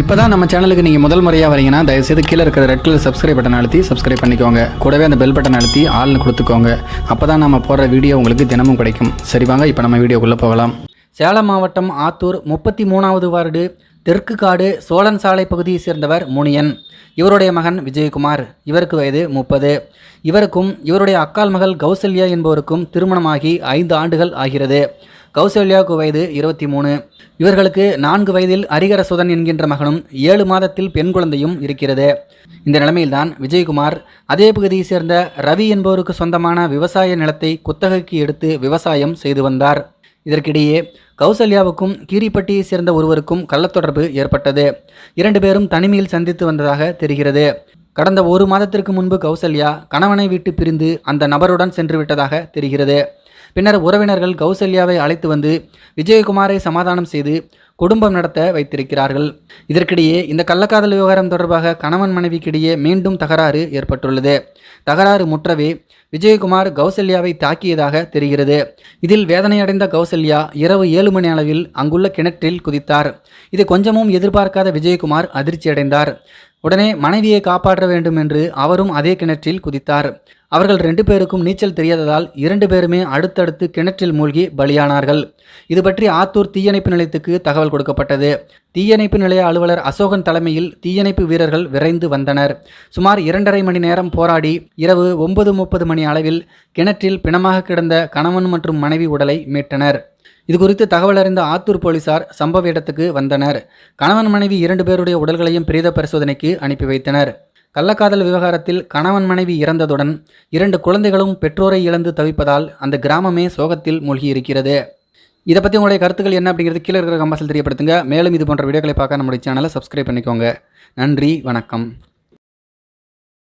இப்போ தான் நம்ம சேனலுக்கு நீங்கள் முதல் முறையாக வரீங்கன்னா தயவுசெய்து கீழே இருக்கிற ரெட் கலர் சப்ஸ்கிரைப் பட்டன் அழுத்தி சப்ஸ்கிரைப் பண்ணிக்கோங்க. கூடவே அந்த பெல் பட்டன் அழுத்தி ஆள்னு கொடுத்துக்கோங்க. அப்போ தான் நம்ம போடுற வீடியோ உங்களுக்கு தினமும் கிடைக்கும். சரி வாங்க இப்போ நம்ம வீடியோக்குள்ளே போகலாம். சேலம் மாவட்டம் ஆத்தூர் முப்பத்தி மூணாவது வார்டு தெற்கு காடு சோழன் சாலை பகுதியை சேர்ந்தவர் முனியன். இவருடைய மகன் விஜயகுமார். இவருக்கு வயது முப்பது. இவருக்கும் இவருடைய அக்கால் மகள் கௌசல்யா என்பவருக்கும் திருமணமாகி ஐந்து ஆண்டுகள் ஆகிறது. கௌசல்யாவுக்கு வயது இருபத்தி மூணு. இவர்களுக்கு நான்கு வயதில் ஹரிகரசுதன் என்கின்ற மகனும் ஏழு மாதத்தில் பெண் குழந்தையும் இருக்கிறது. இந்த நிலைமையில்தான் விஜயகுமார் அதே பகுதியை சேர்ந்த ரவி என்பவருக்கு சொந்தமான விவசாய நிலத்தை குத்தகைக்கு எடுத்து விவசாயம் செய்து வந்தார். இதற்கிடையே கௌசல்யாவுக்கும் கீரிப்பட்டியை சேர்ந்த ஒருவருக்கும் கள்ளத்தொடர்பு ஏற்பட்டது. இரண்டு பேரும் தனிமையில் சந்தித்து வந்ததாக தெரிகிறது. கடந்த ஒரு மாதத்திற்கு முன்பு கௌசல்யா கணவனை விட்டு பிரிந்து அந்த நபருடன் சென்று விட்டதாக தெரிகிறது. பின்னர் உறவினர்கள் கௌசல்யாவை அழைத்து வந்து விஜயகுமாரை சமாதானம் செய்து குடும்பம் நடத்த வைத்திருக்கிறார்கள். இதற்கிடையே இந்த கள்ளக்காதல் விவகாரம் தொடர்பாக கணவன் மனைவிக்கிடையே மீண்டும் தகராறு ஏற்பட்டுள்ளது. தகராறு முற்றவே விஜயகுமார் கௌசல்யாவை தாக்கியதாக தெரிகிறது. இதில் வேதனையடைந்த கௌசல்யா இரவு ஏழு மணி அளவில் அங்குள்ள கிணற்றில் குதித்தார். இது கொஞ்சமும் எதிர்பார்க்காத விஜயகுமார் அதிர்ச்சியடைந்தார். உடனே மனைவியை காப்பாற்ற வேண்டும் என்று அவரும் அதே கிணற்றில் குதித்தார். அவர்கள் ரெண்டு பேருக்கும் நீச்சல் தெரியாததால் இரண்டு பேருமே அடுத்தடுத்து கிணற்றில் மூழ்கி பலியானார்கள். இது பற்றி ஆத்தூர் தீயணைப்பு நிலையத்துக்கு தகவல் கொடுக்கப்பட்டது. தீயணைப்பு நிலைய அலுவலர் அசோகன் தலைமையில் தீயணைப்பு வீரர்கள் விரைந்து வந்தனர். சுமார் இரண்டரை மணி நேரம் போராடி இரவு ஒன்பது முப்பது மணி அளவில் கிணற்றில் பிணமாக கிடந்த கணவன் மற்றும் மனைவி உடலை மீட்டனர். இது குறித்து தகவல் அறிந்த ஆத்தூர் போலீசார் சம்பவ இடத்துக்கு வந்தனர். கணவன் மனைவி இரண்டு பேருடைய உடல்களையும் பிரேத பரிசோதனைக்கு அனுப்பி வைத்தனர். கள்ளக்காதல் விவகாரத்தில் கணவன் மனைவி இறந்ததுடன் இரண்டு குழந்தைகளும் பெற்றோரை இழந்து தவிப்பதால் அந்த கிராமமே சோகத்தில் மூழ்கியிருக்கிறது. இதை பற்றி உங்களுடைய கருத்துக்கள் என்ன அப்படிங்கிறது கீழே இருக்கிற கம்பாசில் தெரியப்படுத்துங்க. மேலும் இது போன்ற வீடியோக்களை பார்க்க நம்முடைய சேனலை சப்ஸ்கிரைப் பண்ணிக்கோங்க. நன்றி வணக்கம்.